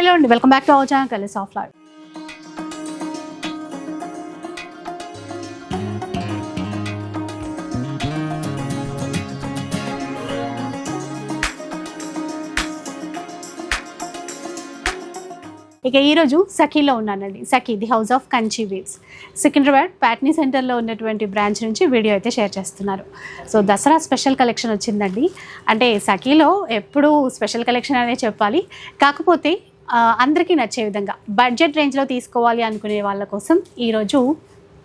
Hello అండి welcome back to our channel కలిసి ఆఫ్ లైవ్ ఇక ఈరోజు సఖీలో ఉన్నానండి. Sakhi the house of Kanchi weaves Secunderabad Patny సెంటర్లో ఉన్నటువంటి బ్రాంచ్ నుంచి వీడియో అయితే షేర్ చేస్తున్నారు. సో దసరా స్పెషల్ కలెక్షన్ వచ్చిందండి. అంటే సఖీలో ఎప్పుడు స్పెషల్ కలెక్షన్ అనే చెప్పాలి. కాకపోతే అందరికీ నచ్చే విధంగా బడ్జెట్ రేంజ్లో తీసుకోవాలి అనుకునే వాళ్ళ కోసం ఈరోజు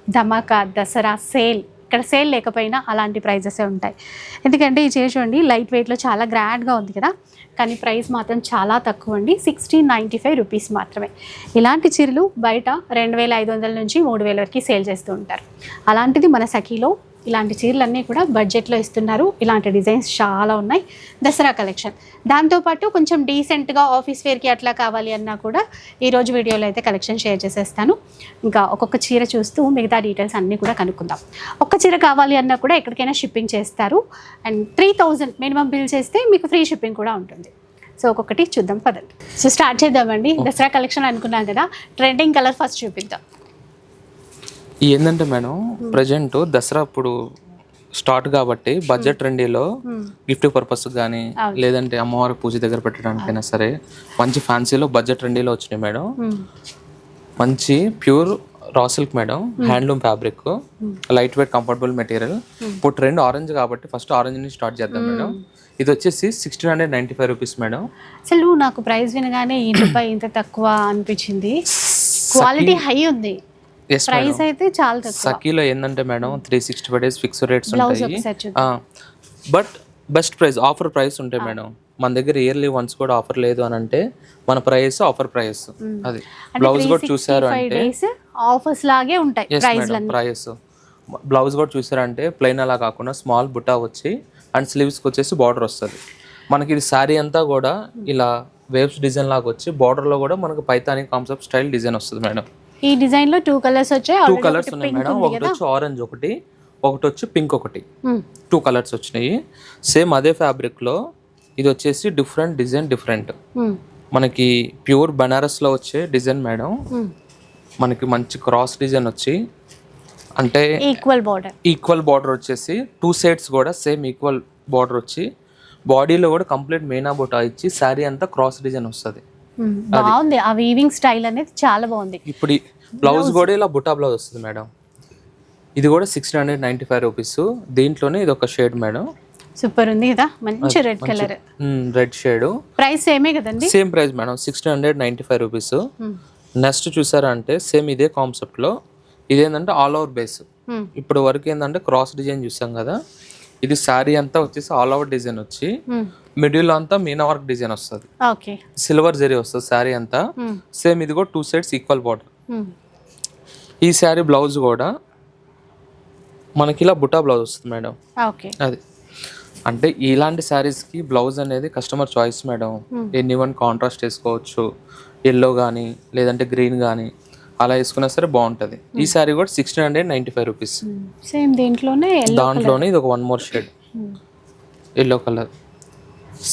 ధమాకా దసరా సేల్ ఇక్కడ సేల్ లేకపోయినా అలాంటి ప్రైజెసే ఉంటాయి. ఎందుకంటే ఈ చీర చూడండి లైట్ వెయిట్లో చాలా గ్రాండ్గా ఉంది కదా కానీ ప్రైస్ మాత్రం చాలా తక్కువ అండి సిక్స్టీన్ నైంటీ ఫైవ్ రూపీస్ మాత్రమే. ఇలాంటి చీరలు బయట రెండు వేల ఐదు వందల నుంచి మూడు వేల వరకు సేల్ చేస్తూ ఉంటారు. అలాంటిది మన సఖీలో ఇలాంటి చీరలన్నీ కూడా బడ్జెట్లో ఇస్తున్నారు. ఇలాంటి డిజైన్స్ చాలా ఉన్నాయి. దసరా కలెక్షన్. దాంతోపాటు కొంచెం డీసెంట్గా ఆఫీస్ వేర్కి అట్లా కావాలి అన్నా కూడా ఈరోజు వీడియోలో అయితే కలెక్షన్ షేర్ చేసేస్తాను. ఇంకా ఒక్కొక్క చీర చూస్తూ మిగతా డీటెయిల్స్ అన్నీ కూడా కనుక్కుందాం. ఒక్క చీర కావాలి అన్నా కూడా ఎక్కడికైనా షిప్పింగ్ చేస్తారు. And three thousand minimum bill చేస్తే మీకు ఫ్రీ షిప్పింగ్ కూడా ఉంటుంది. సో ఒక్కొక్కటి చూద్దాం పదండి. సో స్టార్ట్ చేద్దామండి. దసరా కలెక్షన్ అనుకున్నాం కదా. ట్రెండింగ్ కలర్ ఫస్ట్ చూపిద్దాం. ఏంటంటే మేడం ప్రజెంట్ దసరా ఇప్పుడు స్టార్ట్ కాబట్టి బడ్జెట్ రెండీలో గిఫ్ట్ పర్పస్ కానీ. లేదంటే అమ్మవారి పూజ దగ్గర పెట్టడానికైనా సరే మంచి ఫ్యాన్సీలో బడ్జెట్ రెండీలో వచ్చినాయి మేడం. మంచి pure raw silk madam handloom fabric light weight comfortable material ఇప్పుడు ట్రెండ్ ఆరెంజ్ కాబట్టి ఫస్ట్ ఆరెంజ్ నుంచి స్టార్ట్ చేద్దాం మేడం. ఇది వచ్చేసి sixteen hundred ninety five rupees madam. అసలు నాకు ప్రైస్ వినగానే ఈ రూపాయి ఇంత తక్కువ అనిపించింది. క్వాలిటీ హై ఉంది. ప్రైస్ అయితే చాలా సఖీలో ఏంటంటే madam three sixty five days fixed rates ఉంటాయి. But best price offer price ఉంటాయి మేడం మన దగ్గర ఇయర్లీ వన్స్ కూడా ఆఫర్ లేదు అని అంటే మన ప్రైస్ ఆఫర్ ప్రైస్ అది. బ్లౌజ్ కూడా చూసారు అంటే ఆఫర్స్ లాగే ఉంటాయి ప్రైస్ బ్లౌజ్ కూడా చూసారంటే ప్లెయిన్ అలా కాకుండా స్మాల్ బుటా వచ్చి అండ్ స్లీవ్స్కి వచ్చేసి బార్డర్ వస్తుంది. మనకి ఇది శారీ అంతా కూడా ఇలా వేవ్స్ డిజైన్ లాగా వచ్చి border లో కూడా మనకు పైతాని కాన్సెప్ట్ స్టైల్ డిజైన్ వస్తుంది మేడం ఈ డిజైన్లో టూ కలర్స్ వచ్చాయి. టూ కలర్స్ ఉన్నాయి మేడం. ఒకటి వచ్చి ఆరెంజ్ ఒకటి ఒకటి వచ్చి పింక్ ఒకటి. టూ కలర్స్ వచ్చినాయి. సేమ్ అదే fabric లో ఇది వచ్చేసి డిఫరెంట్ డిజైన్ డిఫరెంట్. మనకి ప్యూర్ బనారస్లో వచ్చే డిజైన్ మేడం. మనకి మంచి క్రాస్ డిజైన్ వచ్చి అంటే ఈక్వల్ బార్డర్ ఈక్వల్ బార్డర్ వచ్చేసి టూ సైడ్స్ కూడా సేమ్ ఈక్వల్ బార్డర్ వచ్చి బాడీలో కూడా కంప్లీట్ మెయినా బుటా ఇచ్చి శారీ అంతా క్రాస్ డిజైన్ వస్తుంది. బాగుంది. ఆ వీవింగ్ స్టైల్ అనేది చాలా బాగుంది. ఇప్పుడు బ్లౌజ్ కూడా ఇలా బుటా బ్లౌజ్ వస్తుంది మేడం. ఇది కూడా sixteen hundred ninety five rupees దీంట్లోనే ఇది ఒక షేడ్ మేడం. సూపర్ ఉంది కదా? మంచి red colour red shade price సేమే కదండి? Same price madam sixteen hundred ninety five rupees. Next చూసారా అంటే సేమ్ ఇదే కాన్సెప్ట్లో ఇదేంటంటే ఆల్ ఓవర్ బేస్. ఇప్పుడు వరకు ఏంటంటే క్రాస్ డిజైన్ చూసాం కదా. ఇది శారీ అంతా వచ్చేసి ఆల్ ఓవర్ డిజైన్ వచ్చి. మిడిల్ అంతా మీనా వర్క్ డిజైన్ వస్తుంది. సిల్వర్ జరీ వస్తుంది శారీ అంతా. సేమ్ ఇది కూడా టూ సైడ్స్ ఈక్వల్ బార్డర్. ఈ శారీ బ్లౌజ్ కూడా మనకి ఇలా బుటా బ్లౌజ్ వస్తుంది మేడం. ఓకే. అది. అంటే ఇలాంటి శారీస్కి బ్లౌజ్ అనేది కస్టమర్ చాయిస్ మేడం. ఎన్ని వన్ కాంట్రాస్ట్ వేసుకోవచ్చు ఎల్లో కానీ లేదంటే గ్రీన్ కానీ అలా వేసుకున్నా సరే బాగుంటుంది. ఈ శారీ కూడా sixteen hundred ninety five rupees same దీంట్లోనే దాంట్లోనే ఇది ఒక one more shade yellow colour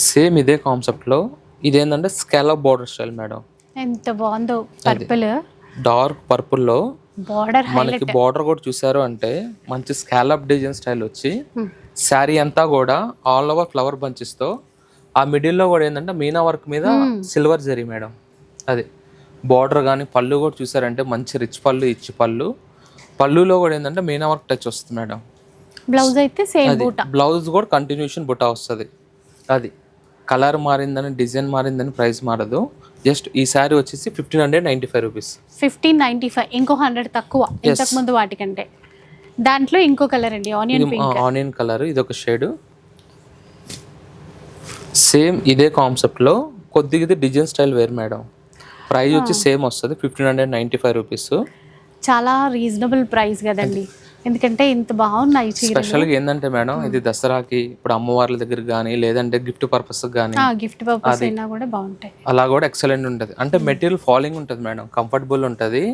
same ఇదే కాన్సెప్ట్లో ఇదేంటంటే స్కాలప్ బార్డర్ స్టైల్ మేడం. ఎంత బాగుందో పర్పుల్ డార్క్ పర్పుల్లో బార్డర్ మనకి బార్డర్ కూడా చూసారు అంటే మంచి స్కాలప్ డిజైన్ స్టైల్ వచ్చి శారీ అంతా కూడా ఆల్ ఓవర్ ఫ్లవర్ బంచెస్తో ఆ మిడిల్లో కూడా ఏంటంటే మీనా వర్క్ మీద సిల్వర్ జరీ మేడం అది. బార్డర్ కానీ పళ్ళు కూడా చూసారంటే మంచి రిచ్ పళ్ళు ఇచ్చి పళ్ళు. పళ్ళులో కూడా ఏంటంటే మీనా వర్క్ టచ్ వస్తుంది మేడం బ్లౌజ్ అయితే సేమ్ బూట. బ్లౌజ్ కూడా కంటిన్యూషన్ బుటా వస్తుంది. అది. కలర్ మారిందని డిజైన్ మారిందని ప్రైస్ మారదు. జస్ట్ ఈ శారీ వచ్చేసి fifteen hundred ninety five rupees fifteen ninety five ఇంకో హండ్రెడ్ తక్కువ. ఇంతకు ముందు వాటికంటే. దాంట్లో ఇంకో కలర్ అండి ఆనియన్ ఆనియన్ కలర్ ఇది ఒక షేడ్ సేమ్ ఇదే కాన్సెప్ట్లో కొద్దిగా డిజైన్ స్టైల్ వేరు మేడం. ప్రైస్ వచ్చి సేమ్ వస్తుంది fifteen hundred ninety five rupees చాలా రీజనబుల్ ప్రైస్ కదండి. ఎందుకంటే ఇంత బాగున్నాయి చీరలు. స్పెషల్గా ఏంటంటే మేడం ఇది దసరాకి ఇప్పుడు అమ్మవార్ల దగ్గర కానీ లేదంటే గిఫ్ట్ పర్పస్ కానీ గిఫ్ట్ పర్పస్ అయినా కూడా బాగుంటాయి. అలా కూడా ఎక్సలెంట్ ఉంటుంది. అంటే మెటీరియల్ ఫాలింగ్ ఉంటుంది మేడం కంఫర్టబుల్ ఉంటుంది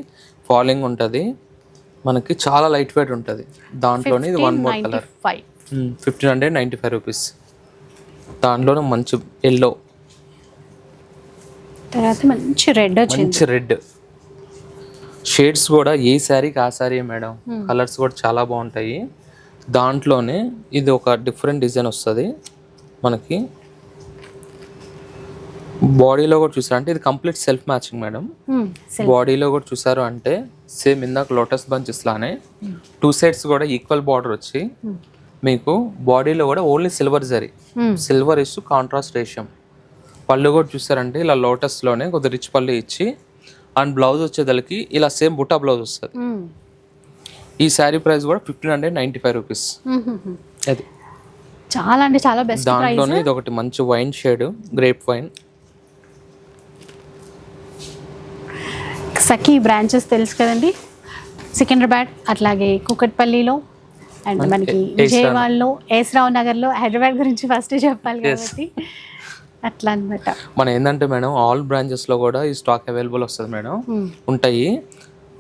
ఫాలింగ్ ఉంటుంది మనకి చాలా లైట్ వెయిట్ ఉంటుంది. దాంట్లోనే ఇది one more colour. Fifteen hundred ninety five rupees. దాంట్లోనే మంచి ఎల్లో తర్వాత మంచి రెడ్ వచ్చింది. మంచి రెడ్ షేడ్స్ కూడా ఏ శారీకి ఆ శారీ మేడం? కలర్స్ కూడా చాలా బాగుంటాయి. దాంట్లోనే ఇది ఒక డిఫరెంట్ డిజైన్ వస్తుంది మనకి. బాడీలో కూడా చూసారంటే ఇది complete self matching madam. Hmm. బాడీలో కూడా చూసారు అంటే సేమ్ ఇందాక లోటస్ బంచెస్ లానే. టూ సైడ్స్ కూడా ఈక్వల్ బార్డర్ వచ్చి మీకు బాడీలో కూడా only silver zari Hmm. Silver ఇస్తూ కాంట్రాస్ట్ రేషం. పళ్ళు కూడా చూసారంటే ఇలా లోటస్లోనే కొద్ది రిచ్ పళ్ళు ఇచ్చి అండ్ బ్లౌజ్ వచ్చేదలకి ఇలా సేమ్ బుట్టా బ్లౌజ్ వస్తుంది. ఈ శారీ ప్రైస్ కూడా fifteen hundred ninety five rupees. అది. చాలా అంటే చాలా బెస్ట్ దాంట్లోనే ఇది ఒకటి మంచి wine shade grape wine. Sakhi branches తెలుసు కదండి. సికింద్రాబాద్ అట్లాగే కుకట్పల్లిలో అండ్ మనకి విజయవాడలో ఏస్రావు నగర్లో హైదరాబాద్ గురించి ఫస్ట్ చెప్పాలి కాబట్టి. అట్లా అనమాట మన ఏంటంటే మేడం ఆల్ బ్రాంచెస్లో కూడా ఈ స్టాక్ అవైలబుల్ వస్తుంది మేడం. ఉంటాయి.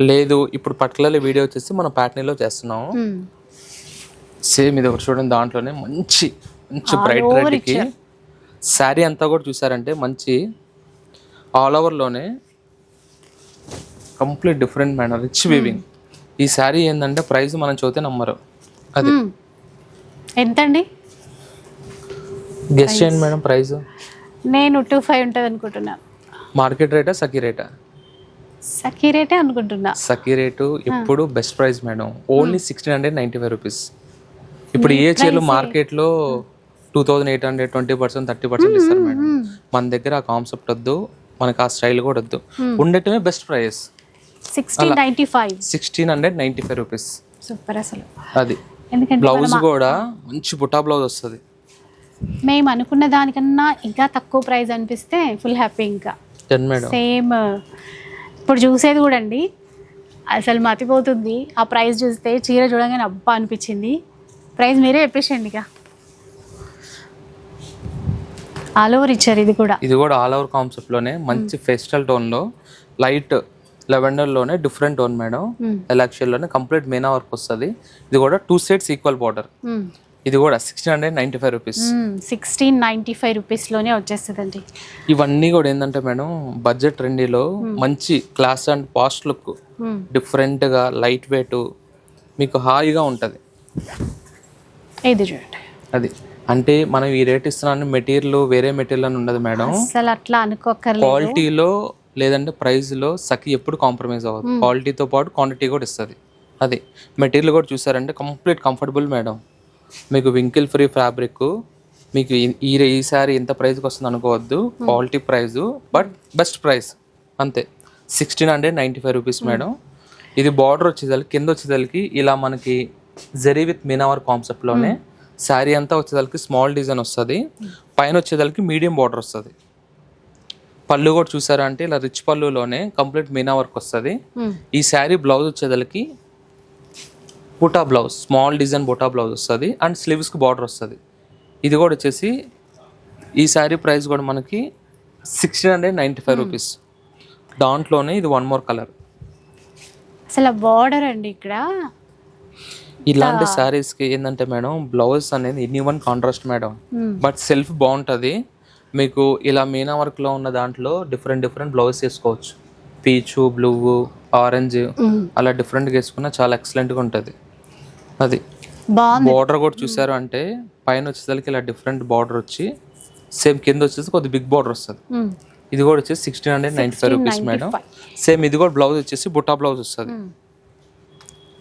లేదు ఇప్పుడు పర్టికులర్లీ వీడియో వచ్చేసి మనం ప్యాటర్నీలో చేస్తున్నాము సేమ్ ఇది ఒకటి చూడండి దాంట్లోనే మంచి మంచి బ్రైట్ రెడ్కి శారీ అంతా కూడా చూసారంటే మంచి ఆల్ ఓవర్లోనే complete different madam rich weaving ఈ శారీ ఏంటంటే ప్రైస్ మనం చూస్తే నమ్మరు. అది. ఎంతండి? గెస్ట్ చేయండి మేడం ప్రైస్. నేను టూ ఫైవ్ ఉంటుంది అనుకుంటున్నాను మార్కెట్ రేటా సఖీ రేటా? సఖీ రేటే అనుకుంటున్నా. సఖీ రేటు ఎప్పుడు best price madam. Only sixteen hundred ninety five rupees ఇప్పుడు ఏ చీరలు మార్కెట్లో two thousand eight hundred twenty percent thirty percent ఇస్తారు మేడం. మన దగ్గర ఆ కాన్సెప్ట్ వద్దు మనకి ఆ స్టైల్ కూడా వద్దు. ఉండటమే best price sixteen ninety five sixteen hundred ninety five rupees super అసలు. అది. ఎందుకంటే బ్లౌజ్ కూడా మంచి బుటా బ్లౌజ్ వస్తుంది. మేము అనుకున్న దానికన్నా ఇంకా తక్కువ ప్రైస్ అనిపిస్తే ఫుల్ హ్యాపీ ఇంకా. సేమ్ ఇప్పుడు చూసేది కూడా అండి అసలు మతిపోతుంది. ఆ ప్రైస్ చూస్తే చీర చూడగానే అబ్బా అనిపించింది. ప్రైస్ మీరే చెప్పేసండి ఇక. ఆల్ ఓవర్ ఇచ్చారు ఇది కూడా. ఇది కూడా ఆల్ ఓవర్ కాన్సెప్ట్లోనే మంచి ఫెస్టల్ టోన్లో లైట్ లెవెండర్లోనే డిఫరెంట్ టోన్ మేడం. ఎలాక్షన్లోనే కంప్లీట్ మీనా వర్క్ వస్తుంది. ఇది కూడా టూ సైడ్స్ ఈక్వల్ బార్డర్ ఇది కూడా sixteen hundred ninety five rupees sixteen ninety five రూపీస్లోనే వచ్చేస్తుందండి. ఇవన్నీ కూడా ఏంటంటే మేడం బడ్జెట్ ట్రెండీలో మంచి క్లాస్ అండ్ పాస్ట్ లుక్ డిఫరెంట్గా లైట్ వెయిట్ మీకు హాయిగా ఉంటుంది. ఇది చూడండి. అది. అంటే మనం ఈ రేట్ ఇస్తున్నాను మెటీరియల్ వేరే మెటీరియల్ అని ఉండదు మేడం. అసలు అట్లా అనుకోకర్లేదు. క్వాలిటీలో లేదంటే ప్రైస్లో సఖి ఎప్పుడు కాంప్రమైజ్ అవ్వదు. క్వాలిటీతో పాటు క్వాంటిటీ కూడా ఇస్తుంది. అది. మెటీరియల్ కూడా చూసారంటే కంప్లీట్ కంఫర్టబుల్ మేడం. మీకు వింకిల్ ఫ్రీ ఫ్యాబ్రిక్ మీకు ఈ- ఈ సారీ ఎంత ప్రైస్కి వస్తుంది అనుకోవద్దు. Quality price but best price అంతే. Sixteen hundred ninety five rupees madam ఇది బార్డర్ వచ్చేసరికి కింద వచ్చేసరికి ఇలా మనకి జరీ విత్ మీనావర్ కాన్సెప్ట్లోనే శారీ అంతా వచ్చేసరికి స్మాల్ డిజైన్ వస్తుంది. పైన వచ్చేసరికి మీడియం బార్డర్ వస్తుంది. పళ్ళు కూడా చూసారా అంటే ఇలా రిచ్ పళ్ళులోనే కంప్లీట్ మీనా వర్క్ వస్తుంది. ఈ sari blouse వచ్చేదలకి buta blouse small design buta blouse వస్తుంది అండ్ స్లీవ్స్కి బార్డర్ వస్తుంది. ఇది కూడా వచ్చేసి ఈ శారీ ప్రైస్ కూడా మనకి sixteen hundred ninety five rupees. దాంట్లోనే ఇది వన్ మోర్ కలర్. అసలు బార్డర్ అండి ఇక్కడ. ఇలాంటి శారీస్కి ఏంటంటే మేడం బ్లౌజ్ అనేది any one contrast madam. But self బాగుంటుంది. మీకు ఇలా మీనా వర్క్లో ఉన్న దాంట్లో డిఫరెంట్ డిఫరెంట్ బ్లౌజ్ వేసుకోవచ్చు. పీచు బ్లూ ఆరెంజ్ అలా డిఫరెంట్గా వేసుకున్నా చాలా ఎక్సలెంట్గా ఉంటుంది. అది. బాగుంది. బార్డర్ కూడా చూసారు అంటే పైన వచ్చేసరికి ఇలా డిఫరెంట్ బార్డర్ వచ్చి సేమ్ కింద వచ్చేసి కొద్ది బిగ్ బార్డర్ వస్తుంది. Hmm. ఇది కూడా వచ్చేసి sixteen hundred ninety five rupees madam same ఇది కూడా బ్లౌజ్ వచ్చేసి బుటా బ్లౌజ్ వస్తుంది. Hmm.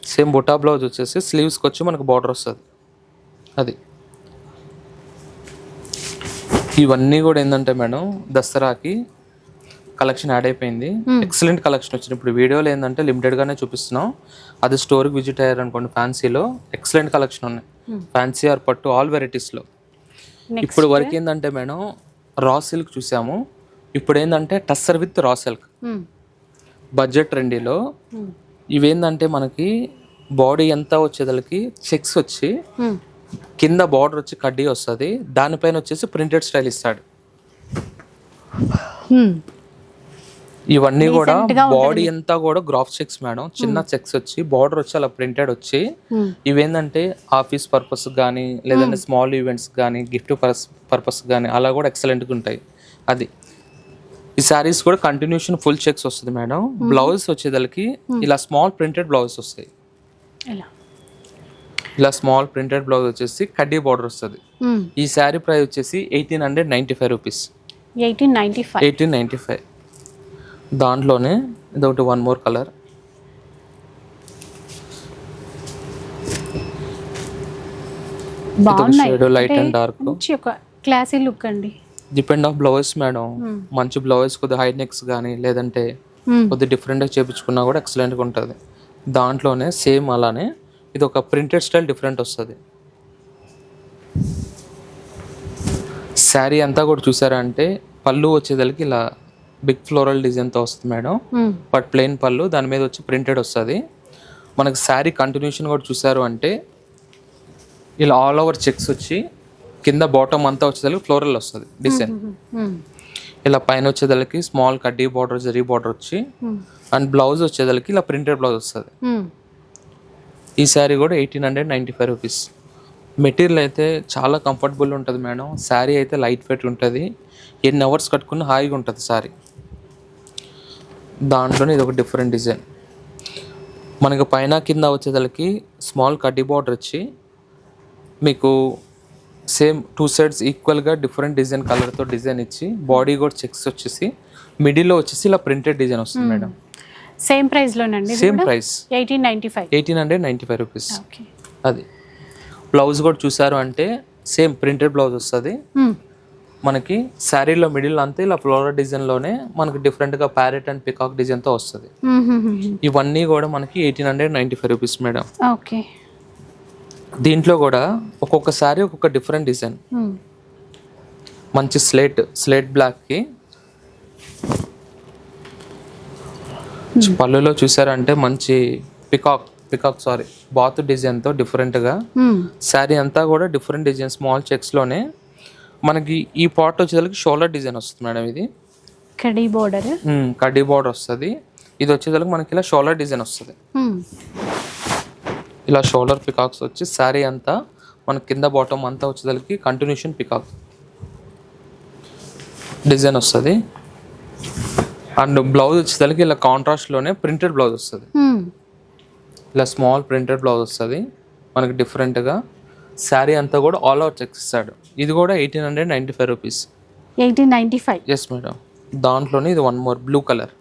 సేమ్ బుటా బ్లౌజ్ వచ్చేసి స్లీవ్స్కి వచ్చి మనకు బార్డర్ వస్తుంది. అది. ఇవన్నీ కూడా ఏంటంటే మేడం దసరాకి కలెక్షన్ యాడ్ అయిపోయింది. ఎక్సలెంట్ కలెక్షన్ వచ్చింది. ఇప్పుడు వీడియోలో ఏంటంటే లిమిటెడ్గానే చూపిస్తున్నాం. అది స్టోర్కి విజిట్ అయ్యారు అనుకోండి ఫ్యాన్సీలో ఎక్సలెంట్ కలెక్షన్ ఉన్నాయి. ఫ్యాన్సీ ఆర్ పట్టు ఆల్ వెరైటీస్లో ఇప్పుడు వరకు ఏంటంటే మేడం రా సిల్క్ చూసాము. ఇప్పుడు ఏంటంటే tussar with raw silk budget ట్రెండీలో ఇవేంటంటే మనకి బాడీ ఎంత వచ్చేదలకి చెక్స్ వచ్చి కింద బార్డర్ వచ్చి కడ్డీ వస్తుంది. దానిపైన వచ్చేసి ప్రింటెడ్ స్టైల్ ఇస్తాడు. ఇవన్నీ కూడా బాడీ అంతా కూడా గ్రాఫ్ చెక్స్ మేడం చిన్న చెక్స్ వచ్చి బార్డర్ వచ్చి అలా ప్రింటెడ్ వచ్చి ఇవేంటంటే ఆఫీస్ పర్పస్ కానీ లేదంటే స్మాల్ ఈవెంట్స్ కానీ గిఫ్ట్ పర్పస్ కానీ అలా కూడా ఎక్సలెంట్గా ఉంటాయి. అది. ఈ శారీస్ కూడా కంటిన్యూషన్ ఫుల్ చెక్స్ వస్తుంది మేడం బ్లౌజ్ వచ్చేదలకి ఇలా స్మాల్ ప్రింటెడ్ బ్లౌజ్ వస్తాయి. ఇలా ఇలా స్మాల్ ప్రింటెడ్ బ్లౌజ్ వచ్చేసి కడ్డీ బార్డర్ వస్తుంది. ఈ శారీ ప్రైస్ వచ్చేసి eighteen hundred ninety five rupees eighteen ninety five eighteen ninety five దాంట్లోనే ఇదొకటి వన్ మోర్ కలర్ dark. మంచి ఒక క్లాసీ లుక్ అండి. డిపెండ్ ఆఫ్ బ్లౌజ్ మేడం మంచి బ్లౌజ్ కొద్దిగా హై నెక్స్ కానీ లేదంటే కొద్దిగా డిఫరెంట్గా చేపించుకున్నా కూడా ఎక్సలెంట్గా ఉంటుంది. దాంట్లోనే సేమ్ అలానే ఇది ఒక ప్రింటెడ్ స్టైల్ డిఫరెంట్ వస్తుంది. శారీ అంతా కూడా చూసారా అంటే పళ్ళు వచ్చేదలకి ఇలా బిగ్ ఫ్లోరల్ డిజైన్తో వస్తుంది మేడం. బట్ ప్లెయిన్ పళ్ళు దాని మీద వచ్చి ప్రింటెడ్ వస్తుంది. మనకి శారీ కంటిన్యూషన్ కూడా చూసారు అంటే ఇలా ఆల్ ఓవర్ చెక్స్ వచ్చి కింద బాటమ్ అంతా వచ్చేసరికి ఫ్లోరల్ వస్తుంది డిజైన్. ఇలా పైన వచ్చేదలకి స్మాల్ కడ్డీ బార్డర్ జరీ బార్డర్ వచ్చి అండ్ బ్లౌజ్ వచ్చేదలకి ఇలా ప్రింటెడ్ బ్లౌజ్ వస్తుంది. ఈ శారీ కూడా eighteen hundred ninety five rupees. Material అయితే చాలా కంఫర్టబుల్ ఉంటుంది మేడం. శారీ అయితే లైట్ వెయిట్ ఉంటుంది. ఎన్ని అవర్స్ కట్టుకున్న హాయిగా ఉంటుంది శారీ. దాంట్లోనే ఇది ఒక డిఫరెంట్ డిజైన్ మనకి పైన కింద వచ్చేదలకి స్మాల్ కడ్డీ బార్డర్ వచ్చి మీకు సేమ్ టూ సైడ్స్ ఈక్వల్గా డిఫరెంట్ డిజైన్ కలర్తో డిజైన్ ఇచ్చి బాడీ కూడా చెక్స్ వచ్చేసి మిడిల్లో వచ్చేసి ఇలా ప్రింటెడ్ డిజైన్ వస్తుంది madam. Same price లోనండి same price eighteen ninety five eighteen hundred ninety five rupees అది. బ్లౌజ్ కూడా చూసారు అంటే సేమ్ ప్రింటెడ్ బ్లౌజ్ వస్తుంది. మనకి శారీలో మిడిల్ అంతా ఇలా ఫ్లోరల్ డిజైన్లోనే మనకి డిఫరెంట్గా ప్యారెట్ అండ్ పికాక్ డిజైన్తో వస్తుంది. ఇవన్నీ కూడా మనకి eighteen hundred ninety five rupees madam. Okay. దీంట్లో కూడా ఒక్కొక్క శారీ ఒక్కొక్క డిఫరెంట్ డిజైన్ మంచి స్లేట్ స్లేట్ బ్లాక్కి పళ్ళులో చూసారంటే మంచి పికాక్ పికాక్ సారీ బాత్ డిజైన్తో డిఫరెంట్గా శారీ అంతా కూడా డిఫరెంట్ డిజైన్ స్మాల్ చెక్స్లోనే మనకి ఈ పాట్ వచ్చేసరికి షోల్డర్ డిజైన్ వస్తుంది మేడం ఇది. కడీ బోర్డర్? కడ్డీ బార్డర్ వస్తుంది. ఇది వచ్చేసరికి మనకి ఇలా షోల్డర్ డిజైన్ వస్తుంది. ఇలా షోల్డర్ పికాక్స్ వచ్చి శారీ అంతా మన కింద బాటమ్ అంతా వచ్చేసరికి కంటిన్యూషన్ పికాక్ డిజైన్ వస్తుంది. అండ్ బ్లౌజ్ వచ్చేసరికి ఇలా కాంట్రాస్ట్లోనే ప్రింటెడ్ బ్లౌజ్ వస్తుంది. ఇలా స్మాల్ ప్రింటెడ్ బ్లౌజ్ వస్తుంది. మనకి డిఫరెంట్గా శారీ అంతా కూడా ఆల్ అవుట్ చెక్స్ ఇస్తాడు ఇది కూడా eighteen hundred ninety five rupees eighteen ninety five yes madam దాంట్లోనే ఇది వన్ మోర్ బ్లూ కలర్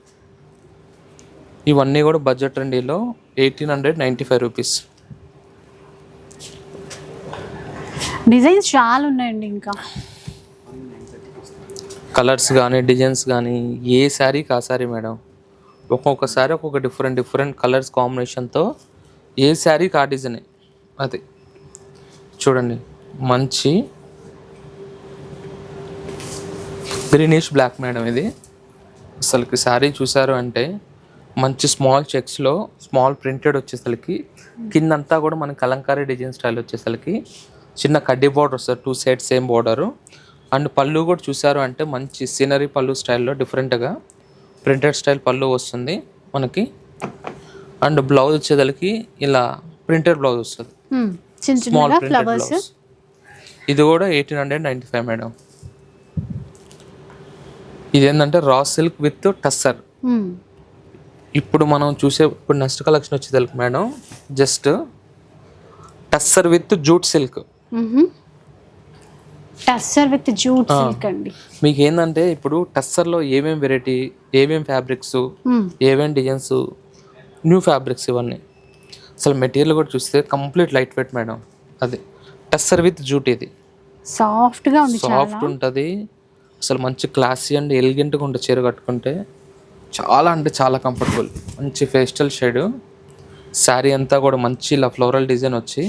ఇవన్నీ కూడా budget రెండీలో eighteen hundred ninety five rupees designs చాలా ఉన్నాయండి ఇంకా. కలర్స్ కానీ డిజైన్స్ కానీ ఏ శారీకి ఆ శారీ మేడం ఒక్కొక్క శారీ ఒక్కొక్క డిఫరెంట్ డిఫరెంట్ కలర్స్ కాంబినేషన్తో ఏ శారీకి ఆ డిజైన్ అది. చూడండి. మంచి గ్రీనిష్ బ్లాక్ మేడం ఇది. అసలుకి శారీ చూసారు అంటే మంచి స్మాల్ చెక్స్లో స్మాల్ ప్రింటెడ్ వచ్చేసరికి కిందంతా కూడా మన కలంకారీ డిజైన్ స్టైల్ వచ్చేసరికి చిన్న కడ్డీ బార్డర్ వస్తుంది two side same border and pallu కూడా చూసారు అంటే మంచి సీనరీ పళ్ళు స్టైల్లో డిఫరెంట్గా ప్రింటెడ్ స్టైల్ పళ్ళు వస్తుంది మనకి. అండ్ బ్లౌజ్ వచ్చేసరికి ఇలా ప్రింటెడ్ బ్లౌజ్ వస్తుంది. స్మాల్ ప్రింటెడ్ బ్లౌజ్ ఇది కూడా eighteen hundred ninety five madam. ఇదేంటంటే రా సిల్క్ విత్ టస్సర్ ఇప్పుడు మనం చూసే ఇప్పుడు నెక్స్ట్ కలెక్షన్ వచ్చేది madam. Just tussar with jute silk tussar with jute silk అండి. మీకు ఏంటంటే ఇప్పుడు టస్సర్లో ఏమేం వెరైటీ ఏమేం ఫ్యాబ్రిక్స్ ఏమేం డిజైన్స్ న్యూ ఫ్యాబ్రిక్స్ ఇవన్నీ. అసలు మెటీరియల్ కూడా చూస్తే కంప్లీట్ లైట్ వెయిట్ మేడం. అది. టస్సర్ విత్ జూట్ ఇది. సాఫ్ట్గా ఉంది సాఫ్ట్ ఉంటుంది. అసలు మంచి క్లాసీ అండ్ ఎలిగెంట్గా ఉంటుంది చీర కట్టుకుంటే చాలా అంటే చాలా కంఫర్టబుల్ మంచి ఫేస్టల్ షేడ్ శారీ అంతా కూడా మంచి ఇలా ఫ్లోరల్ డిజైన్ వచ్చి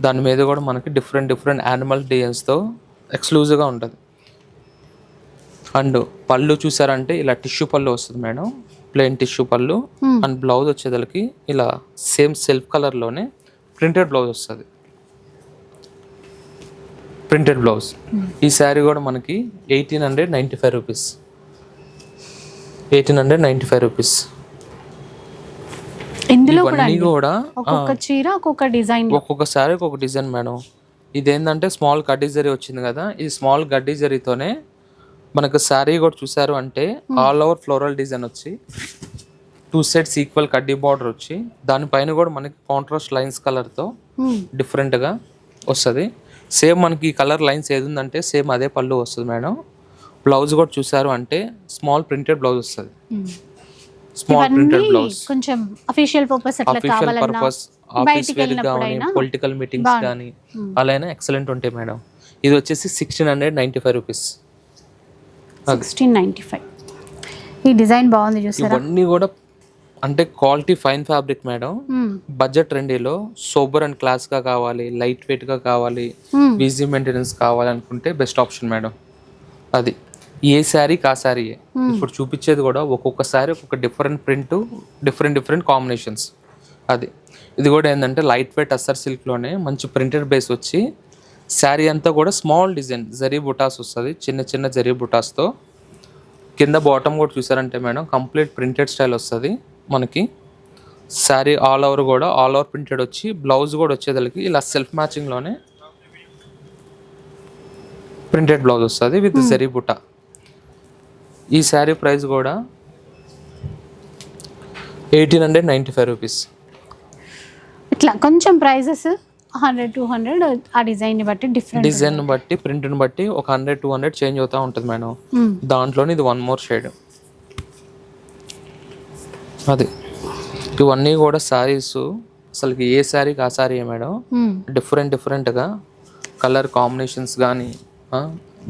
దాని మీద కూడా మనకి డిఫరెంట్ డిఫరెంట్ యానిమల్ డిజైన్స్తో ఎక్స్క్లూజివ్గా ఉంటుంది. అండ్ పళ్ళు చూసారంటే ఇలా టిష్యూ పళ్ళు వస్తుంది madam. Plain tissue pallu and blouse వచ్చేదలకి ఇలా సేమ్ సెల్ఫ్ కలర్లోనే ప్రింటెడ్ బ్లౌజ్ వస్తుంది. Printed blouse. ఈ శారీ కూడా మనకి eighteen hundred ninety five rupees. Eighteen hundred ninety five rupees. ఇందులో కూడా ఒక్కొక్క చీర ఒక్కొక్క డిజైన్. ఒక్కొక్క శారీ ఒక్కొక్క డిజైన్ మేడం. ఇదేంటంటే స్మాల్ గడ్డీ జరీ వచ్చింది కదా ఈ స్మాల్ గడ్డీ జరీతోనే మనకు శారీ కూడా చూసారు అంటే ఆల్ ఓవర్ ఫ్లోరల్ డిజైన్ వచ్చి టూ సెట్స్ ఈక్వల్ కడ్డీ బార్డర్ వచ్చి దానిపైన కూడా మనకి కాంట్రాస్ట్ లైన్స్ కలర్తో. డిఫరెంట్గా వస్తుంది. సేమ్ మనకి కలర్ లైన్స్ ఏది ఉందంటే సేమ్ అదే పళ్ళు వస్తుంది మేడం. బ్లౌజ్ కూడా చూసారు అంటే స్మాల్ ప్రింటెడ్ బ్లౌజ్ వస్తుంది. Small printed blouse. కొంచెం official purpose official purpose office wear కానీ పొలిటికల్ మీటింగ్స్ కానీ అలా అయినా ఎక్సలెంట్ ఉంటాయి మేడం. ఇది వచ్చేసి sixteen hundred ninety five rupees sixteen ninety five ఈ డిజైన్ బాగుంది చూసారా? ఇవన్నీ కూడా అంటే quality fine fabric madam. Hmm. Budget ట్రెండీలో sober and క్లాస్గా కావాలి లైట్ వెయిట్గా కావాలి మ్మ్. ఈజీ మెయింటెనెన్స్ కావాలి అనుకుంటే బెస్ట్ ఆప్షన్ మేడం. అది. ఏ శారీ కా శారీ ఇప్పుడు చూపించేది కూడా ఒక్కొక్క శారీ ఒక్కొక్క different print different different combinations. అది. ఇది కూడా ఏంటంటే లైట్ వెయిట్ అస్సర్ సిల్క్లోనే మంచి ప్రింటెడ్ బేస్ వచ్చి శారీ అంతా కూడా స్మాల్ డిజైన్ జరీ బుటాస్ వస్తుంది చిన్న చిన్న జరీ బుటాస్తో. కింద బాటమ్ కూడా చూసారంటే మేడం కంప్లీట్ ప్రింటెడ్ స్టైల్ వస్తుంది. మనకి. శారీ ఆల్ ఓవర్ కూడా ఆల్ ఓవర్ ప్రింటెడ్ వచ్చి బ్లౌజ్ కూడా వచ్చేదానికి ఇలా సెల్ఫ్ మ్యాచింగ్లోనే ప్రింటెడ్ బ్లౌజ్ వస్తుంది విత్ జరీ బుట్ట ఈ శారీ ప్రైస్ కూడా eighteen hundred ninety five rupees ఇట్లా కొంచెం ప్రైజెస్ హండ్రెడ్ టూ హండ్రెడ్ ఆ డిజైన్ బట్టి డిఫరెంట్ డిజైన్ బట్టి ప్రింట్ని బట్టి ఒక హండ్రెడ్ టూ హండ్రెడ్ చేంజ్ అవుతూ ఉంటుంది మేడం. దాంట్లోనే ఇది వన్ మోర్ షేడ్ అది. ఇవన్నీ కూడా శారీస్ అసలుకి ఏ శారీకి ఆ శారీ మేడం? డిఫరెంట్ డిఫరెంట్గా కలర్ కాంబినేషన్స్ కానీ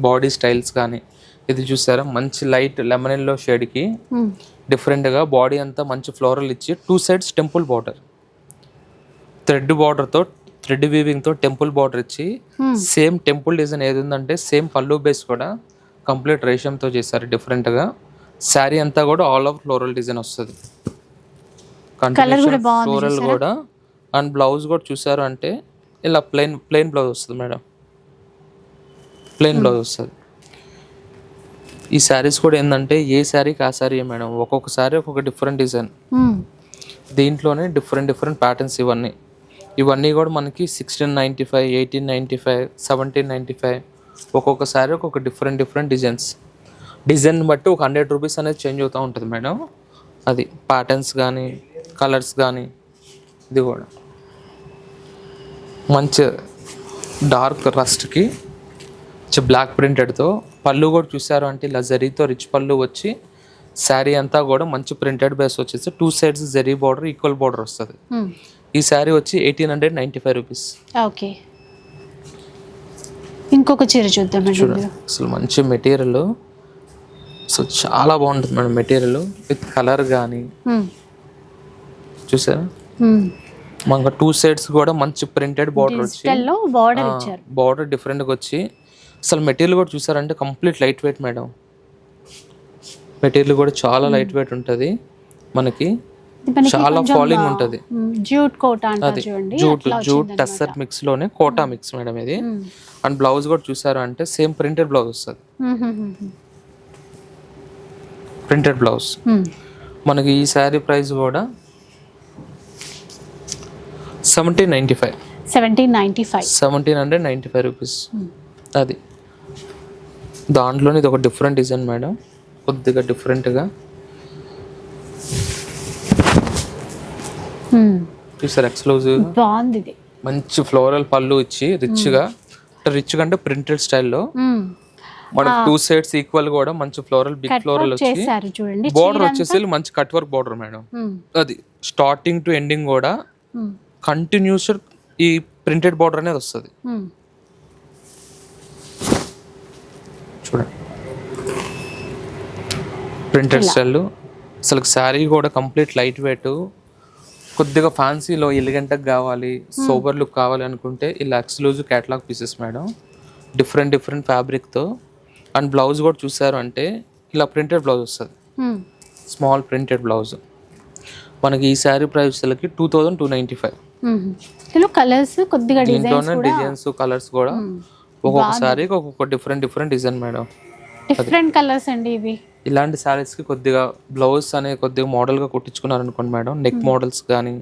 బాడీ స్టైల్స్ కానీ ఇది చూసారా? మంచి లైట్ లెమన్ ఎల్లో షేడ్కి డిఫరెంట్గా బాడీ అంతా మంచి ఫ్లోరల్ ఇచ్చి two sides temple border thread బార్డర్తో థ్రెడ్ వీవింగ్తో టెంపుల్ బార్డర్ ఇచ్చి సేమ్ టెంపుల్ డిజైన్ ఏది ఉందంటే సేమ్ పళ్ళు బేస్ కూడా కంప్లీట్ రేషంతో చేశారు డిఫరెంట్గా శారీ అంతా కూడా ఆల్ ఓవర్ ఫ్లోరల్ డిజైన్ వస్తుంది. ఫ్లోరల్ కూడా అండ్ బ్లౌజ్ కూడా. చూసారు అంటే ఇలా ప్లెయిన్ ప్లెయిన్ బ్లౌజ్ వస్తుంది మేడం. ప్లెయిన్ బ్లౌజ్ వస్తుంది. ఈ శారీస్ కూడా ఏంటంటే ఏ శారీకి ఆ శారీ మేడం. ఒక్కొక్క శారీ ఒక్కొక్క డిఫరెంట్ డిజైన్ దీంట్లోనే డిఫరెంట్ డిఫరెంట్ ప్యాటర్న్స్ ఇవన్నీ. ఇవన్నీ కూడా మనకి sixteen ninety five eighteen ninety five seventeen ninety five ఒక్కొక్క శారీ ఒక్కొక్క డిఫరెంట్ డిఫరెంట్ డిజైన్స్ డిజైన్ బట్టి ఒక హండ్రెడ్ రూపీస్ అనేది చేంజ్ అవుతూ ఉంటుంది మేడం. అది ప్యాటర్న్స్ కానీ కలర్స్ కానీ ఇది కూడా. మంచి డార్క్ రస్ట్కి బ్లాక్ ప్రింటెడ్తో పళ్ళు కూడా చూసారు అంటే ఇలా జరీతో రిచ్ పళ్ళు వచ్చి శారీ అంతా కూడా మంచి ప్రింటెడ్ బేస్ వచ్చేసి two sides zari border equal border వస్తుంది. ఈ శారీ వచ్చి eighteen hundred ninety five rupees okay. ఇంకొక చీర చూద్దామండి చూడండి. అసలు మంచి మెటీరియల్ అసలు చాలా బాగుంటుంది మేడం మెటీరియల్. విత్ కలర్ కానీ చూసారా? మనకు టూ సైడ్స్ కూడా మంచి ప్రింటెడ్ బార్డర్ వచ్చి. బార్డర్ ఇచ్చారు. బార్డర్ డిఫరెంట్గా వచ్చి. అసలు మెటీరియల్ కూడా చూసారంటే complete light weight madam. Material కూడా చాలా లైట్ వెయిట్ ఉంటుంది మనకి. చాలా ఫాలింగ్ ఉంటుంది. జూట్ కోట చూడండి జూట్ జూట్. టస్సర్ మిక్స్లోనే కోటా మిక్స్ మేడం ఇది. అండ్ బ్లౌజ్ కూడా చూసారు అంటే సేమ్ ప్రింటెడ్ బ్లౌజ్ వస్తుంది. Printed blouse. మనకి ఈ శారీ ప్రైస్ కూడా seventeen ninety five. Seventeen ninety five. Seventeen hundred ninety five rupees. అది. దాంట్లోనే ఇది ఒక డిఫరెంట్ డిజైన్ మేడం. కొద్దిగా డిఫరెంట్గా. చూసారు ఎక్స్క్లూజివ్ బాగుంది మంచి ఫ్లోరల్ పళ్ళు ఇచ్చి రిచ్గా రిచ్గా అంటే ప్రింటెడ్ స్టైల్లో మ్. మనకి టూ సైడ్స్ ఈక్వల్ కూడా మంచి ఫ్లోరల్ బిగ్ ఫ్లోరల్ వచ్చి చూడండి. బార్డర్ వచ్చేసి మంచి కట్ వర్క్ బార్డర్ మేడం. అది స్టార్టింగ్ టు ఎండింగ్ కూడా కంటిన్యూస్ ఈ ప్రింటెడ్ బార్డర్ అనేది వస్తుంది. చూడండి. ప్రింటెడ్ స్టైల్ అసలు శారీ కూడా కంప్లీట్ లైట్ వెయిట్. కొద్దిగా ఫ్యాన్సీలో ఎలిగెంట్గా కావాలి సోబర్ లుక్ కావాలి అనుకుంటే ఇలా exclusive catalogue pieces madam. Different different ఫ్యాబ్రిక్తో and blouse కూడా చూసారు అంటే ఇలా ప్రింటెడ్ బ్లౌజ్ వస్తుంది. Small printed blouse. మనకి ఈ sari ప్రైస్లకి two thousand two ninety five. ఇందులో కలర్స్ కొద్దిగా దీంట్లోనే డిజైన్స్ కలర్స్ కూడా ఒక్కొక్క శారీకి ఒక్కొక్క different different design madam. Different colours అండి ఇవి. ఇలాంటి శారీస్కి కొద్దిగా బ్లౌజ్ అనేది కొద్దిగా మోడల్గా కుట్టించుకున్నారు అనుకోండి మేడం. నెక్ మోడల్స్ కానీ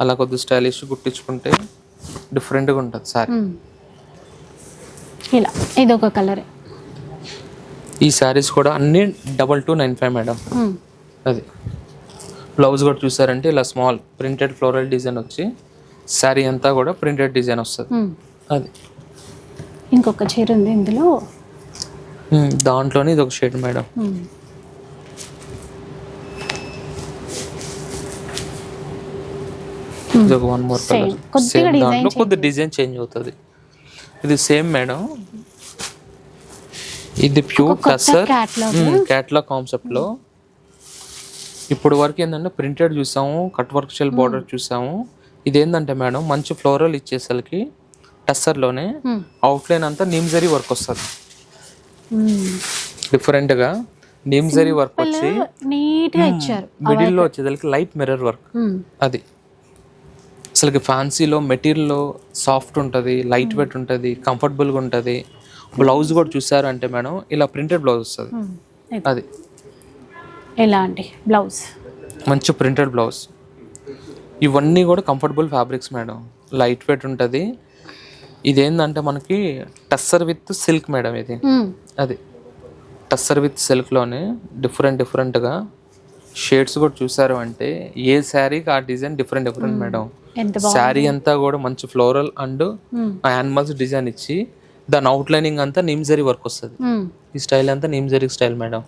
అలా కొద్దిగా స్టైలిష్ కుట్టించుకుంటే డిఫరెంట్గా ఉంటుంది శారీ. మ్. ఇలా ఇది ఒక కలర్ ఈ శారీస్ కూడా అన్ని double two nine five madam. అది. బ్లౌజ్ కూడా చూసారంటే ఇలా స్మాల్ ప్రింటెడ్ ఫ్లోరల్ డిజైన్ వచ్చి శారీ అంతా కూడా ప్రింటెడ్ డిజైన్ వస్తుంది. అది. ఇంకొక చీర ఉంది ఇందులో. ఉమ్, దాంట్లోనే ఇది ఒక షేడ్ మేడం. ఇది ఒక వన్ మోర్. కలర్ కొద్దిగా సేమ్ దాంట్లో కొద్ది డిజైన్ చేంజ్ అవుతుంది. ఇది సేమ్ మేడం ఇది ప్యూర్ catalog. క్యాట్లాగ్ కాన్సెప్ట్లో. ఇప్పుడు వరకు ఏంటంటే ప్రింటెడ్ చూసాము కట్ వర్క్ షెల్ బార్డర్ చూసాము. ఇదేంటంటే మేడం మంచి ఫ్లోరల్ ఇచ్చేసరికి టస్సర్లోనే. అవుట్లైన్ అంతా నిమ్జరీ వర్క్ వస్తుంది. డిఫరెంట్గా నిమ్జరీ వర్క్ వచ్చి నీట్గా ఇచ్చారు. మిడిల్లో వచ్చేసరికి లైట్ మిర్రర్ వర్క్. అది. అసలుకి ఫ్యాన్సీలో మెటీరియల్లో సాఫ్ట్ ఉంటుంది లైట్ వెయిట్ ఉంటుంది కంఫర్టబుల్గా ఉంటుంది. బ్లౌజ్ కూడా చూసారు అంటే మేడం ఇలా ప్రింటెడ్ బ్లౌజ్ వస్తుంది. ఇది. అది. ఎలా అండి? బ్లౌజ్? మంచి ప్రింటెడ్ బ్లౌజ్. ఇవన్నీ కూడా comfortable fabrics madam. Light weight ఉంటుంది. ఇదేంటంటే మనకి టస్సర్ విత్ సిల్క్ మేడం ఇది. మ్మ్. అది. టస్సర్ విత్ సిల్క్లోనే డిఫరెంట్ డిఫరెంట్గా షేడ్స్ కూడా చూసారు అంటే ఏ శారీకి ఆ design different different madam. Sari అంతా కూడా మంచి ఫ్లోరల్ అండ్. యానిమల్స్ డిజైన్ ఇచ్చి దాని అవుట్లైనింగ్ అంతా నిమ్జరీ వర్క్ వస్తుంది. ఈ స్టైల్ అంతా నిమ్జరీ స్టైల్ మేడం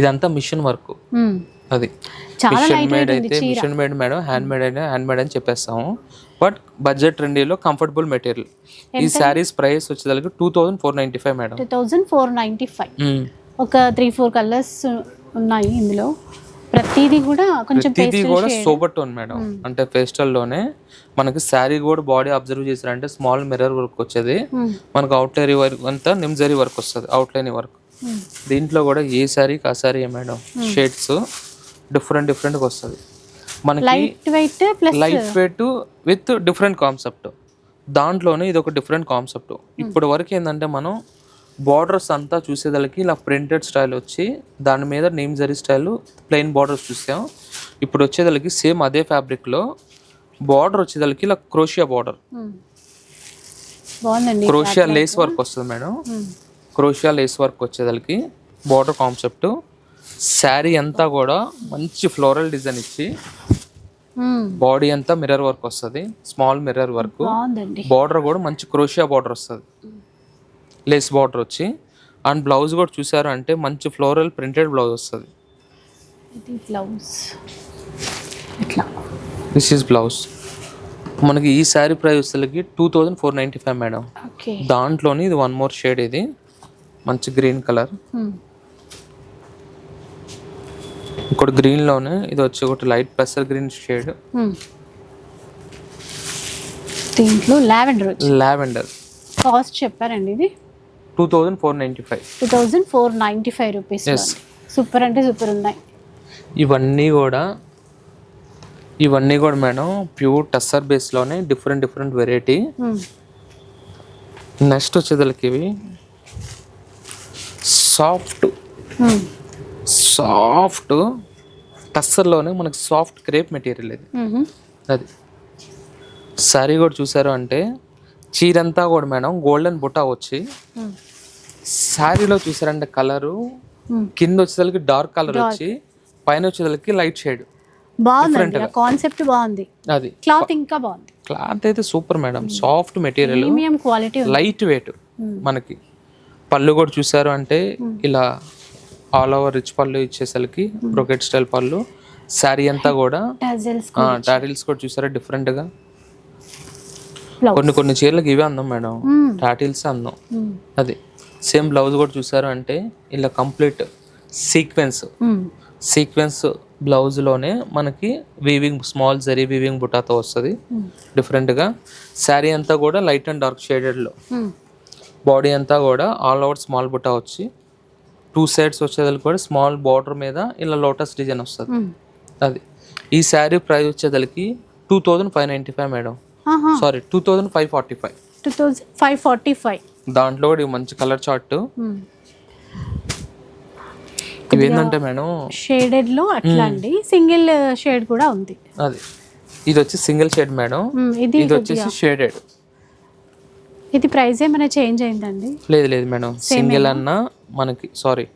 ఇదంతా మిషన్ వర్క్ మ్మ్. అది. మిషన్ మేడ్ అయితే machine made madam hand made అయినా హ్యాండ్ మేడ్ అని చెప్పేస్తాము. బట్ బడ్జెట్ ట్రెండీలో కంఫర్టబుల్ మెటీరియల్ ఈ శారీస్ ప్రైస్ వచ్చేసరికి two thousand four ninety five madam two thousand four ninety five. ఒక త్రీ ఫోర్ కలర్స్ ఉన్నాయి ఇందులో. ప్రతిదీ కూడా కొంచెం ప్రతిదీ కూడా సూపర్ టోన్ మేడం అంటే పేస్టల్లోనే మనకి శారీ కూడా బాడీ అబ్జర్వ్ చేసారంటే స్మాల్ మిర్రర్ వర్క్ వచ్చేది. మనకు అవుట్లైన్ వర్క్ అంతా నిమ్జరీ వర్క్ వస్తుంది అవుట్లైన్ వర్క్ దీంట్లో కూడా ఏ శారీకి ఆ శారీ మేడం షేడ్స్ డిఫరెంట్ డిఫరెంట్గా వస్తుంది. మనకి light weight light weight with different concept దాంట్లోనే ఇది ఒక డిఫరెంట్ కాన్సెప్ట్ ఇప్పటి వరకు ఏంటంటే మనం బార్డర్స్ అంతా చూసేదానికి ఇలా ప్రింటెడ్ స్టైల్ వచ్చి దాని మీద name zari style plain borders చూసాం. ఇప్పుడు వచ్చేదానికి సేమ్ అదే ఫ్యాబ్రిక్లో బార్డర్ వచ్చేదానికి ఇలా crochet border crochet lace work వస్తుంది మేడం. క్రోషియా లేస్ వర్క్ వచ్చేదానికి బార్డర్ కాన్సెప్ట్ శారీ అంతా కూడా మంచి ఫ్లోరల్ డిజైన్ ఇచ్చి. బాడీ అంతా మిర్రర్ వర్క్ వస్తుంది స్మాల్ మిర్రర్ వర్క్ బార్డర్ కూడా మంచి క్రోషియా బార్డర్ వస్తుంది. లేస్ బార్డర్ వచ్చి అండ్ బ్లౌజ్ కూడా చూసారు అంటే మంచి ఫ్లోరల్ ప్రింటెడ్ బ్లౌజ్ వస్తుంది. ఇది బ్లౌజ్ ఇట్లా. దిస్ ఈజ్ బ్లౌజ్ మనకి ఈ శారీ ప్రైస్ వచ్చేసరికి two thousand four ninety five madam దాంట్లోని ఇది వన్ మోర్ షేడ్ ఇది. మంచి గ్రీన్ కలర్ మ్మ్. ఇంకోటి గ్రీన్లోనే ఇది వచ్చి ఒకటి లైట్ పెసర్ గ్రీన్ షేడ్. దీంట్లో లావెండర్ లావెండర్ కాస్ట్ చెప్పారండి ఇది? Two thousand four ninety five. Two thousand four ninety five rupees. Super అంటే సూపర్ ఉన్నాయి. ఇవన్నీ కూడా ఇవన్నీ కూడా మేడం ప్యూర్ టస్సర్ బేస్లోనే డిఫరెంట్ డిఫరెంట్ వెరైటీ. మ్మ్. నెక్స్ట్ వచ్చేదానికి ఇవి. సాఫ్ట్. మ్మ్. సాఫ్ట్. టస్సర్లోనే మనకి సాఫ్ట్ క్రేప్ మెటీరియల్ ఇది. మ్మ్. అది. శారీ కూడా చూసారు అంటే చీరంతా కూడా మేడం గోల్డెన్ బుట్టా వచ్చి మ్మ్. శారీలో చూసారంటే కలరు మ్మ్. కింద వచ్చేసరికి డార్క్ కలర్ వచ్చి పైన వచ్చేసరికి లైట్ షేడ్. బాగుందండి ఆ కాన్సెప్ట్ బాగుంది. అది. క్లాత్ ఇంకా బాగుంది. క్లాత్ అయితే super madam. Soft material. Quality light weight మనకి. పళ్ళు కూడా చూసారు అంటే ఇలా ఆల్ ఓవర్ రిచ్ పళ్ళు ఇచ్చేసరికి బ్రొకెట్ స్టైల్ పళ్ళు. శారీ అంతా కూడా. టాటిల్స్ కూడా. చూసారా? డిఫరెంట్గా. బ్లౌజ్ కొన్ని కొన్ని చీరలకు ఇవే అందం మేడం. టాటిల్స్ అందం అది సేమ్ బ్లౌజ్ కూడా చూసారు అంటే ఇలా కంప్లీట్ సీక్వెన్స్. సీక్వెన్స్ బ్లౌజ్లోనే మనకి వీవింగ్ స్మాల్ జరీ వీవింగ్ బుటాతో వస్తుంది. డిఫరెంట్గా శారీ అంతా కూడా లైట్ అండ్ డార్క్ షేడెడ్లో బాడీ అంతా కూడా ఆల్ ఓవర్ స్మాల్ బుటా వచ్చి టూ సైడ్స్ వచ్చేదానికి కూడా స్మాల్ బార్డర్ మీద ఇలా లోటస్ డిజైన్ వస్తుంది. అది. ఈ శారీ ప్రైస్ వచ్చేదానికి two thousand five ninety five madam. Sorry two thousand five forty five two thousand five forty five దాంట్లో కూడా మంచి కలర్ చార్ట్. ఇవి ఏంటంటే మేడం? షేడెడ్లో అట్లా అండి. సింగిల్ షేడ్ కూడా ఉంది. అది. ఇది వచ్చి సింగిల్ షేడ్ మేడం. మ్మ్. ఇది ఇది వచ్చేసి షేడెడ్ ఇది ప్రైస్ ఏమైనా చేంజ్ అయిందండి? లేదు లేదు మేడం. సింగిల్ అన్నా మనకి సారీ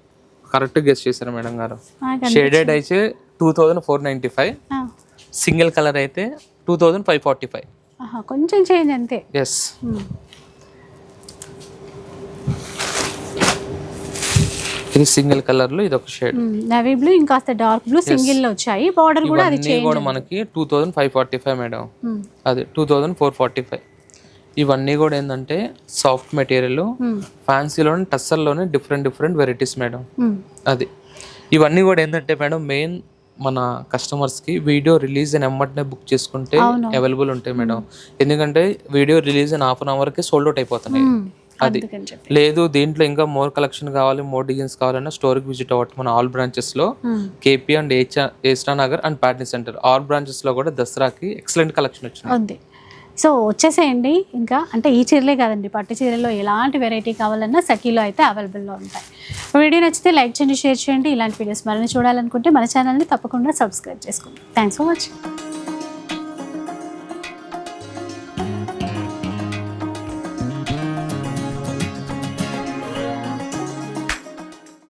కరెక్ట్ గెస్ చేశారు మేడం గారు. షేడెడ్ అయితే two thousand four ninety five single colour అయితే two thousand five forty five కొంచెం చేంజ్ అంతే. ఎస్. ఇది సింగిల్ కలర్లో ఇది ఒక షేడ్ నవీ బ్లూ ఇంకాస్త డార్క్ బ్లూ సింగిల్లో వచ్చాయి. బార్డర్ కూడా అది ఇవన్నీ కూడా మనకి two thousand five forty five madam. అది two thousand four forty five. ఇవన్నీ కూడా ఏంటంటే సాఫ్ట్ మెటీరియల్ ఫ్యాన్సీలోనే టస్సర్లోనే డిఫరెంట్ డిఫరెంట్ వెరైటీస్ మేడం. అది. ఇవన్నీ కూడా ఏంటంటే మేడం మెయిన్ మన కస్టమర్స్కి వీడియో రిలీజ్ అయిన ఎమ్మటనే బుక్ చేసుకుంటే. అవైలబుల్ ఉంటాయి మేడం. ఎందుకంటే వీడియో రిలీజ్ అయిన హాఫ్ అన్ అవర్కి సోల్డ్ అవుట్ అయిపోతున్నాయి. అది. లేదు దీంట్లో ఇంకా మోర్ కలెక్షన్ కావాలి మోర్ డిజైన్స్ కావాలన్నా స్టోర్కి విజిట్ అవ్వచ్చు. మన ఆల్ బ్రాంచెస్లో ఉమ్, కేపీ అండ్ ఏచా ఏస్టా నగర్ అండ్ ప్యాట్నీ సెంటర్ ఆల్ బ్రాంచెస్లో కూడా దసరాకి ఎక్సలెంట్ కలెక్షన్ వచ్చింది. సో వచ్చేసేయండి. ఇంకా అంటే ఈ చీరలే కాదండి. పట్టు చీరల్లో ఎలాంటి వెరైటీ కావాలన్నా సఖీలో అయితే అవైలబుల్లో ఉంటాయి. వీడియో నచ్చితే లైక్ చేయండి షేర్ చేయండి. ఇలాంటి వీడియోస్ మరిన్ని చూడాలనుకుంటే మన ఛానల్ని తప్పకుండా సబ్స్క్రైబ్ చేసుకోండి. Thanks for watching